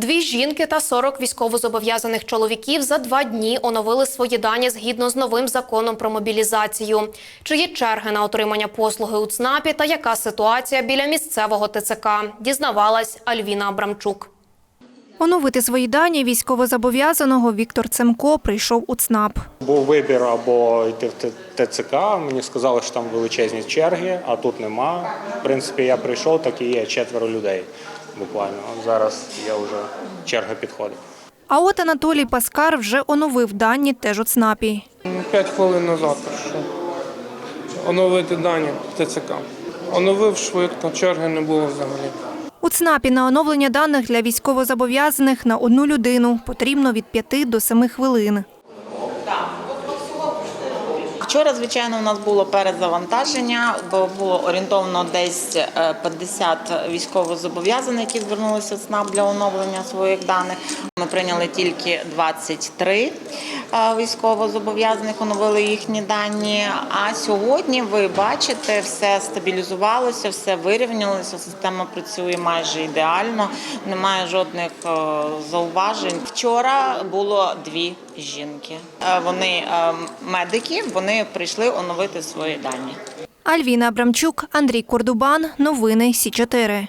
Дві жінки та 40 військовозобов'язаних чоловіків за два дні оновили свої дані згідно з новим законом про мобілізацію. Чи є черги на отримання послуги у ЦНАПі та яка ситуація біля місцевого ТЦК? Дізнавалась Альвіна Абрамчук. Оновити свої дані військовозобов'язаного Віктор Цемко прийшов у ЦНАП. Був вибір або йти в ТЦК. Мені сказали, що там величезні черги, а тут нема. В принципі, я прийшов, так і є четверо людей. Буквально зараз я вже черга підходить. А от Анатолій Паскар вже оновив дані теж у ЦНАПі. П'ять хвилин назад прийшов. Оновити дані ТЦК. Оновив швидко, черги не було взагалі. У ЦНАПі на оновлення даних для військовозобов'язаних на одну людину потрібно від 5 до 7 хвилин. Вчора, звичайно, у нас було перезавантаження, бо було орієнтовно десь е, 50 військовозобов'язаних, які звернулися в СНАП для оновлення своїх даних. Ми прийняли тільки 23 е, військовозобов'язаних, оновили їхні дані. А сьогодні ви бачите, все стабілізувалося, все вирівнялося. Система працює майже ідеально, немає жодних е, зауважень. Вчора було дві жінки. Е, Вони е, медики, вони прийшли оновити свої дані. Альвіна Абрамчук, Андрій Кордубан. Новини Сі 4